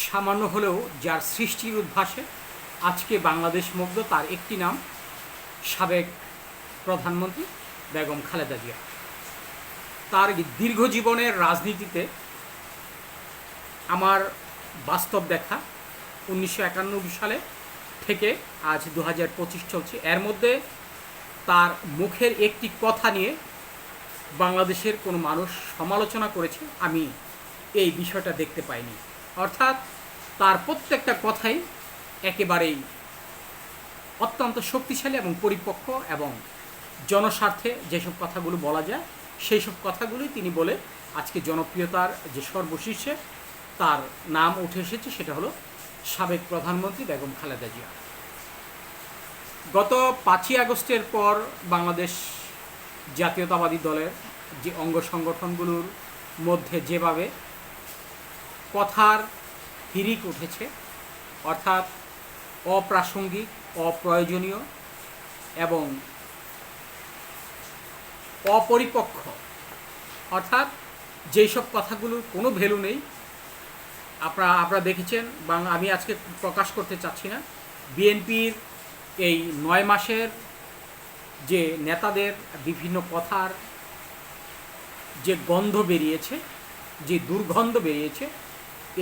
সামান্য হলেও যার সৃষ্টির উদ্ভাসে আজকে বাংলাদেশ মুগ্ধ, তার একটি নাম সাবেক প্রধানমন্ত্রী বেগম খালেদা জিয়া। তার দীর্ঘ জীবনের রাজনীতিতে আমার বাস্তব দেখা উনিশশো একানব্বই সালে থেকে আজ দু হাজার পঁচিশ চলছে। এর মধ্যে তার মুখের একটি কথা নিয়ে বাংলাদেশের কোনো মানুষ সমালোচনা করেছে, আমি এই বিষয়টা দেখতে পাইনি। অর্থাৎ তার প্রত্যেকটা কথাই একেবারেই অত্যন্ত শক্তিশালী এবং পরিপক্ক এবং জনস্বার্থে যেসব কথাগুলো বলা যায় সেই সব কথাগুলোই তিনি বলে আজকে জনপ্রিয়তার যে সর্বশীর্ষে তার নাম উঠে এসেছে সেটা হলো সাবেক প্রধানমন্ত্রী বেগম খালেদা জিয়া। গত পাঁচই আগস্টের পর বাংলাদেশ জাতীয়তাবাদী দলের যে অঙ্গ সংগঠনগুলোর মধ্যে যেভাবে কথার হিরিক উঠেছে, অর্থাৎ অপ্রাসঙ্গিক, অপ্রয়োজনীয় এবং অপরিপক্ষ। অর্থাৎ যেই সব কথাগুলোর কোনো ভ্যালু নেই আপনারা আপনারা দেখেছেন বাংলা আমি আজকে প্রকাশ করতে চাচ্ছি না, বিএনপির এই নয় মাসের যে নেতাদের বিভিন্ন কথার যে গন্ধ বেরিয়েছে, যে দুর্গন্ধ বেরিয়েছে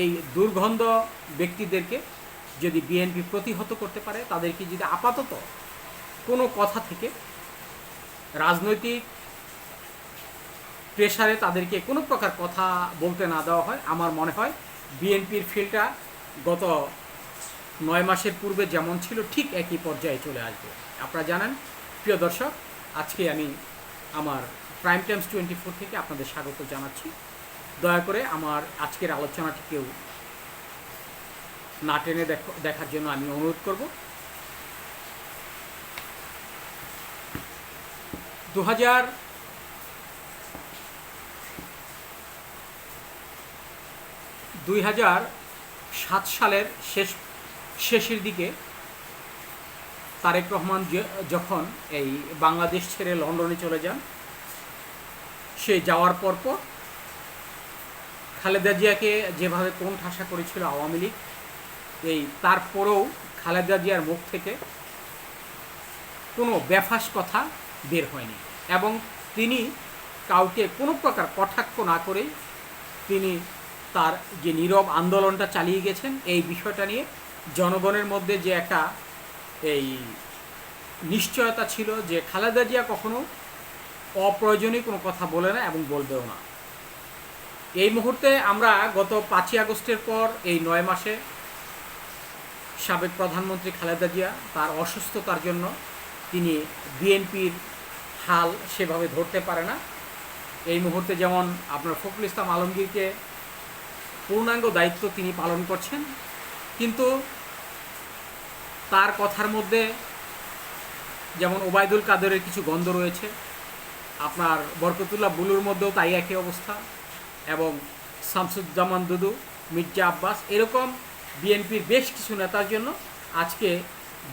এই দুর্গন্ধ ব্যক্তিদেরকে যদি বিএনপি প্রতিহত করতে পারে, তাদেরকে যদি আপাতত কোনো কথা থেকে রাজনৈতিক প্রেশারে তাদেরকে কোনো প্রকার কথা বলতে না দেওয়া হয়, আমার মনে হয় বিএনপির ফিল্ডটা গত নয় মাসের পূর্বে যেমন ছিল, ঠিক একই পর্যায়ে চলে আসবে। আপনারা জানেন, প্রিয় দর্শক, আজকে আমি আমার প্রাইম টাইমস টোয়েন্টি ফোর থেকে আপনাদের স্বাগত জানাচ্ছি। দয়া করে আমার আজকের আলোচনাটি কেউ না টেনে দেখো দেখার জন্য আমি অনুরোধ করব। দু হাজার দুই হাজার সাত সালের শেষ শেষের দিকে তারেক রহমান যখন এই বাংলাদেশ ছেড়ে লন্ডনে চলে যান, সে যাওয়ার পর পর খালেদা জিয়াকে যেভাবে কোন ঠাসা করেছিল আওয়ামী লীগ, এই তারপরেও খালেদা জিয়ার মুখ থেকে কোনো বেফাস কথা বের হয়নি এবং তিনি কাউকে কোনো প্রকার কটাক্ষ না করেই তিনি তার যে নীরব আন্দোলনটা চালিয়ে গেছেন, এই বিষয়টা নিয়ে জনগণের মধ্যে যে একটা এই নিশ্চয়তা ছিল যে খালেদা জিয়া কখনো অপ্রয়োজনীয় কোনো কথা বলে না এবং বলবেও না। এই মুহূর্তে আমরা গত পাঁচই আগস্টের পর এই নয় মাসে সাবেক প্রধানমন্ত্রী খালেদা জিয়া তার অসুস্থতার জন্য তিনি বিএনপির হাল সেভাবে ধরতে পারে না। এই মুহূর্তে যেমন আপনার ফখরুল ইসলাম আলমগীরকে পূর্ণাঙ্গ দায়িত্ব তিনি পালন করছেন, কিন্তু তার কথার মধ্যে যেমন ওবায়দুল কাদেরের কিছু গন্ধ রয়েছে, আপনার বরকতুল্লাহ বুলুর মধ্যেও তাই একই অবস্থা। এবং শামসুজ্জামান দুদু, মির্জা আব্বাস, এরকম বিএনপির বেশ কিছু নেতার জন্য আজকে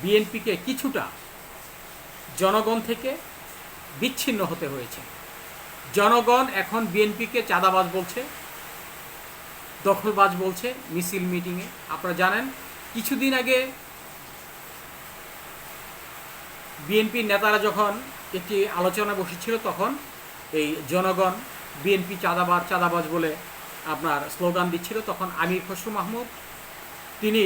বিএনপিকে কিছুটা জনগণ থেকে বিচ্ছিন্ন হতে হয়েছে। জনগণ এখন বিএনপিকে চাঁদাবাজ বলছে, দখলবাজ বলছে মিছিল মিটিংয়ে। আপনারা জানেন, কিছুদিন আগে বিএনপির নেতারা যখন একটি আলোচনা বসেছিল, তখন এই জনগণ বিএনপি চাঁদাবাজ চাঁদাবাজ বলে আপনার স্লোগান দিচ্ছিল। তখন আমির খসরু মাহমুদ, তিনি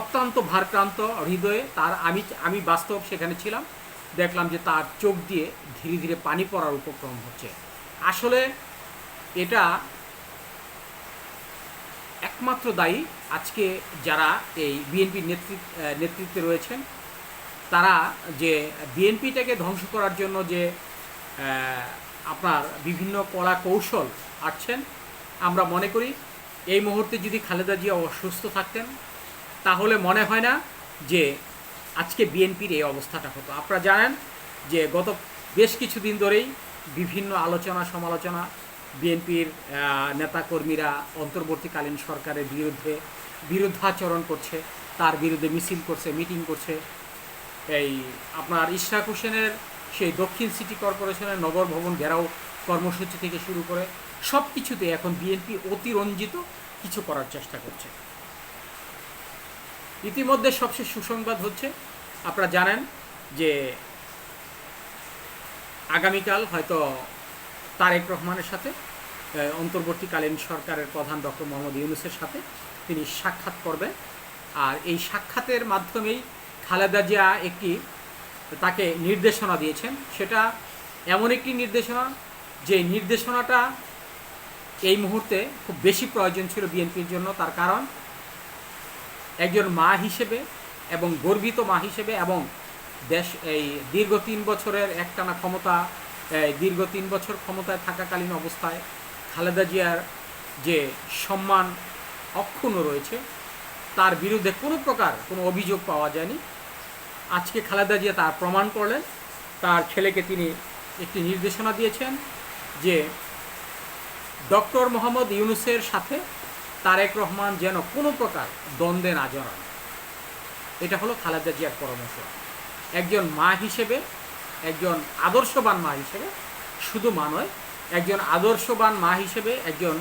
অত্যন্ত ভারক্রান্ত হৃদয়ে তার আমি আমি বাস্তব সেখানে ছিলাম। দেখলাম যে তার চোখ দিয়ে ধীরে ধীরে পানি পড়ার উপক্রম হচ্ছে। আসলে এটা একমাত্র দায়ী আজকে যারা এই বিএনপির নেতৃত্ব নেতৃত্বে রয়েছেন, তারা যে বিএনপিটাকে ধ্বংস করার জন্য যে আপনার বিভিন্ন কলা কৌশল আটছেন। আমরা মনে করি এই মুহূর্তে যদি খালেদা জিয়া অসুস্থ থাকতেন, তাহলে মনে হয় না যে আজকে বিএনপির এই অবস্থাটা হতো। আপনারা জানেন যে গত বেশ কিছুদিন ধরেই বিভিন্ন আলোচনা, সমালোচনা বিএনপির নেতাকর্মীরা অন্তর্বর্তীকালীন সরকারের বিরুদ্ধে বিরুদ্ধাচরণ করছে, তার বিরুদ্ধে মিছিল করছে, মিটিং করছে। এই আপনার ইশরাক হোসেনের সেই দক্ষিণ সিটি কর্পোরেশনের নগর ভবন ঘেরাও কর্মসূচি থেকে শুরু করে সব কিছুতে এখন বিএনপি অতিরঞ্জিত কিছু করার চেষ্টা করছে। ইতিমধ্যে সবচেয়ে সুসংবাদ হচ্ছে, আপনারা জানেন যে আগামীকাল হয়তো তারেক রহমানের সাথে অন্তর্বর্তীকালীন সরকারের প্রধান ডক্টর মোহাম্মদ ইউনুসের সাথে তিনি সাক্ষাৎ করবেন। আর এই সাক্ষাতের মাধ্যমেই খালেদা জিয়া একটি তাকে নির্দেশনা দিয়েছেন। সেটা এমন একটি নির্দেশনা যে নির্দেশনাটা এই মুহূর্তে খুব বেশি প্রয়োজন ছিল বিএনপির জন্য, তার কারণ একজন মা হিসেবে এবং গর্বিত মা হিসেবে এবং দেশ এই দীর্ঘ তিন বছরের একটানা ক্ষমতা দীর্ঘ তিন বছর ক্ষমতায় থাকাকালীন অবস্থায় খালেদা জিয়ার যে সম্মান অক্ষুণ্ণ রয়েছে, তার বিরুদ্ধে কোনো প্রকার কোনো অভিযোগ পাওয়া যায়নি। আজকে খালেদা জিয়া তার প্রমাণ করলেন। তার ছেলেকে তিনি একটি নির্দেশনা দিয়েছেন যে ডক্টর মোহাম্মদ ইউনুসের সাথে তারেক রহমান যেন কোনো প্রকার দ্বন্দ্বে না জড়ান। এটা হলো খালেদা জিয়ার পরামর্শ। একজন মা হিসেবে, একজন আদর্শবান মা হিসেবে, শুধু মা নয়, একজন আদর্শবান মা হিসেবে, একজন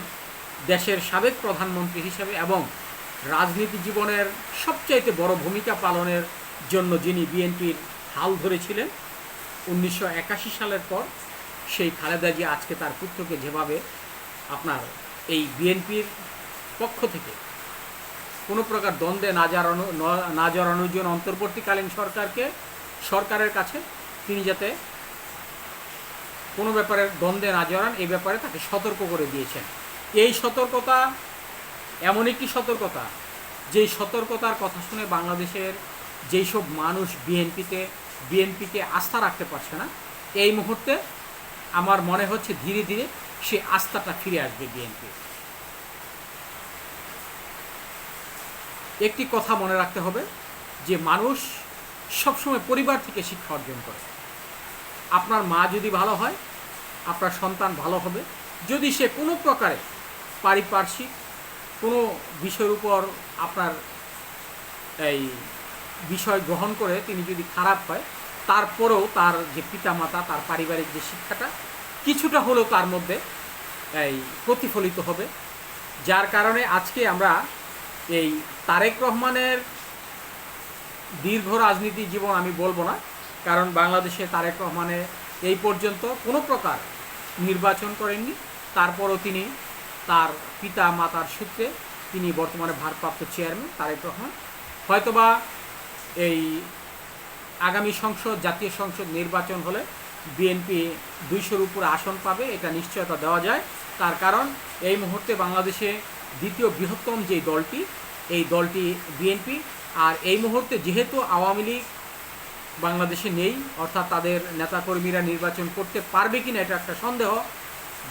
দেশের সাবেক প্রধানমন্ত্রী হিসেবে এবং রাজনীতি জীবনের সবচাইতে বড় ভূমিকা পালনের জন্য যিনি বিএনপির হাল ধরেছিলেন, উনিশশো একাশি সালের পর সেই খালেদা জিয়া আজকে তার পুত্রকে যেভাবে আপনার এই বিএনপির পক্ষ থেকে কোনো প্রকার দ্বন্দ্বে না জড়ানো ন- না জড়ানোর জন্য অন্তর্বর্তীকালীন সরকারকে, সরকারের কাছে তিনি যাতে কোনো ব্যাপারে দ্বন্দ্বে না জড়ান, এই ব্যাপারে তাকে সতর্ক করে দিয়েছেন। এই সতর্কতা এমন একটি সতর্কতা, যেই সতর্কতার কথা শুনে বাংলাদেশের যেই সব মানুষ বিএনপিতে, বিএনপিকে আস্থা রাখতে পারছে না, এই মুহূর্তে আমার মনে হচ্ছে ধীরে ধীরে সে আস্থাটা ফিরে আসবে বিএনপি। একটি কথা মনে রাখতে হবে যে মানুষ সবসময় পরিবার থেকে শিক্ষা অর্জন করে। আপনার মা যদি ভালো হয়, আপনার সন্তান ভালো হবে, যদি সে কোনো প্রকারে পারিপার্শ্বিক কোনো বিষয়ের উপর আপনার এই বিষয় গ্রহণ করে তিনি যদি খারাপ হয়, তারপরেও তার যে পিতামাতা, তার পারিবারিক যে শিক্ষাটা, কিছুটা হলেও তার মধ্যে এই প্রতিফলিত হবে। যার কারণে আজকে আমরা এই তারেক রহমানের দীর্ঘ রাজনীতি জীবন আমি বলব না, কারণ বাংলাদেশে তারেক রহমানের এই পর্যন্ত কোনো প্রকার নির্বাচন করেননি। তারপরও তিনি তার পিতা মাতার সূত্রে তিনি বর্তমানে ভারপ্রাপ্ত চেয়ারম্যান তারেক রহমান। হয়তোবা এই আগামী সংসদ, জাতীয় সংসদ নির্বাচন হলে বিএনপি দুইশোর উপরে আসন পাবে, এটা নিশ্চয়তা দেওয়া যায়। তার কারণ, এই মুহূর্তে বাংলাদেশে দ্বিতীয় বৃহত্তম যে দলটি, এই দলটি বিএনপি। আর এই মুহূর্তে যেহেতু আওয়ামী লীগ বাংলাদেশে নেই, অর্থাৎ তাদের নেতাকর্মীরা নির্বাচন করতে পারবে কিনা এটা একটা সন্দেহ,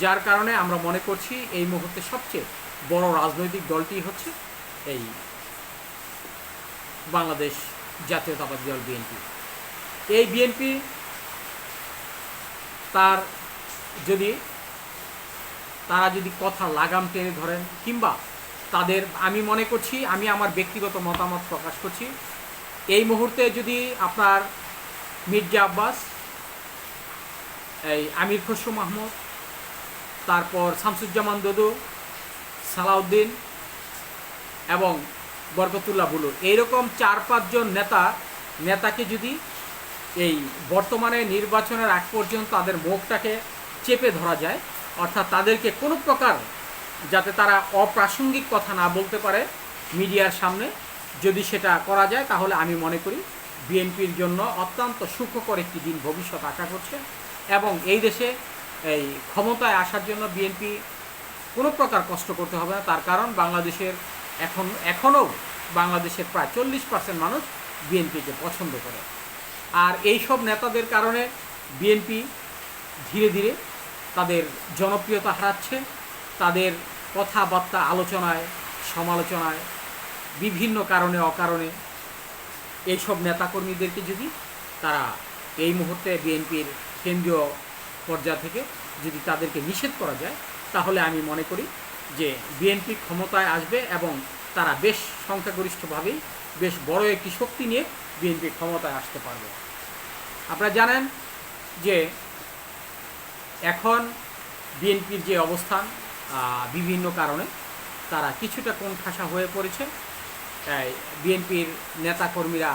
যার কারণে আমরা মনে করছি এই মুহূর্তে সবচেয়ে বড় রাজনৈতিক দলটি হচ্ছে এই বাংলাদেশ জাতীয়তাবাদী দল বিএনপি। এই বিএনপি তার যদি, তারা যদি কথা লাগাম টেনে ধরেন, কিংবা তাদের, আমি মনে করছি, আমি আমার ব্যক্তিগত মতামত প্রকাশ করছি, এই মুহূর্তে যদি আপনার মির্জা আব্বাস, এই আমির খসরু মাহমুদ, তারপর শামসুজ্জামান দদু, সালাউদ্দিন এবং বরকতুল্লাহ বুলু এইরকম চার, পাঁচজন নেতা, নেতাকে যদি এই বর্তমানে নির্বাচনের আগ পর্যন্ত তাদের মুখটাকে চেপে ধরা যায়, অর্থাৎ তাদেরকে কোনো প্রকার যাতে তারা অপ্রাসঙ্গিক কথা না বলতে পারে মিডিয়ার সামনে, যদি সেটা করা যায়, তাহলে আমি মনে করি বিএনপির জন্য অত্যন্ত সুখকর একটি দিন ভবিষ্যৎ আশা করছে এবং এই দেশে এই ক্ষমতায় আসার জন্য বিএনপি কোনো প্রকার কষ্ট করতে হবে না। তার কারণ বাংলাদেশের এখন, এখনও বাংলাদেশের প্রায় চল্লিশ পার্সেন্ট মানুষ বিএনপিকে পছন্দ করে। আর এই সব নেতাদের কারণে বিএনপি ধীরে ধীরে তাদের জনপ্রিয়তা হারাচ্ছে। তাদের কথাবার্তা আলোচনায়, সমালোচনায়, বিভিন্ন কারণে অকারণে এইসব নেতাকর্মীদেরকে যদি তারা এই মুহূর্তে বিএনপির কেন্দ্রীয় পর্যায় থেকে যদি তাদেরকে নিষেধ করা যায়, তাহলে আমি মনে করি যে বিএনপি ক্ষমতায় আসবে এবং তারা বেশ সংখ্যাগরিষ্ঠভাবেই বেশ বড় একটি শক্তি নিয়ে বিএনপি ক্ষমতায় আসতে পারবে। আপনারা জানেন যে এখন বিএনপির যে অবস্থান বিভিন্ন কারণে তারা কিছুটা কোন কোণঠাসা হয়ে পড়েছে। বিএনপির নেতাকর্মীরা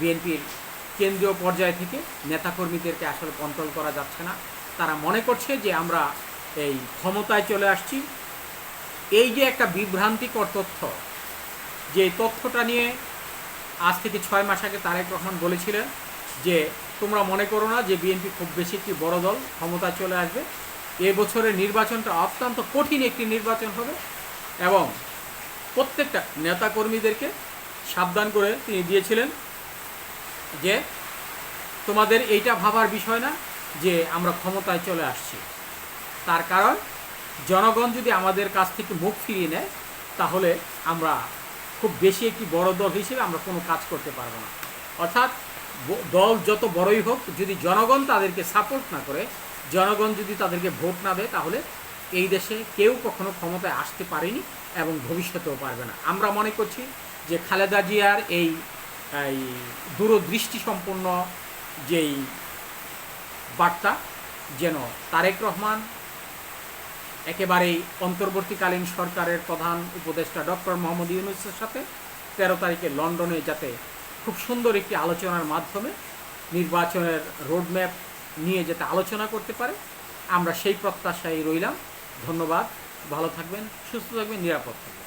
বিএনপির কেন্দ্রীয় পর্যায় থেকে নেতাকর্মীদেরকে আসলে কন্ট্রোল করা যাচ্ছে না। তারা মনে করছে যে আমরা এই ক্ষমতায় চলে আসছি এই যে একটা বিভ্রান্তিকর তথ্য, যে তথ্যটা নিয়ে আজ থেকে ছয় মাস আগে তারেক রহমান বলেছিলেন যে, তোমরা মনে করো না যে বিএনপি খুব বেশি একটি বড় দল ক্ষমতায় চলে আসবে। এ বছরের নির্বাচনটা অত্যন্ত কঠিন একটি নির্বাচন হবে এবং প্রত্যেকটা নেতাকর্মীদেরকে সাবধান করে তিনি দিয়েছিলেন যে, তোমাদের এইটা ভাবার বিষয় না যে আমরা ক্ষমতায় চলে আসছি। তার কারণ জনগণ যদি আমাদের কাছ থেকে মুখ ফিরিয়ে নেয়, তাহলে আমরা খুব বেশি একটি বড় দল হিসেবে আমরা কোনো কাজ করতে পারব না। অর্থাৎ দল যত বড়ই হোক, যদি জনগণ তাদেরকে সাপোর্ট না করে, জনগণ যদি তাদেরকে ভোট না দেয়, তাহলে এই দেশে কেউ কখনো ক্ষমতায় আসতে পারেনি এবং ভবিষ্যতেও পারবে না। আমরা মনে করছি যে খালেদা জিয়ার এই এই দূরদৃষ্টি সম্পন্ন যেই বার্তা, যেন তারেক রহমান একেবারেই অন্তর্বর্তীকালীন সরকারের প্রধান উপদেষ্টা ডক্টর মোহাম্মদ ইউনুসের সাথে তেরো তারিখে লন্ডনে যাতে খুব সুন্দর একটি আলোচনার মাধ্যমে নির্বাচনের রোডম্যাপ নিয়ে যাতে আলোচনা করতে পারে, আমরা সেই প্রত্যাশায় রইলাম। ধন্যবাদ, ভালো থাকবেন, সুস্থ থাকবেন, নিরাপদ থাকবেন।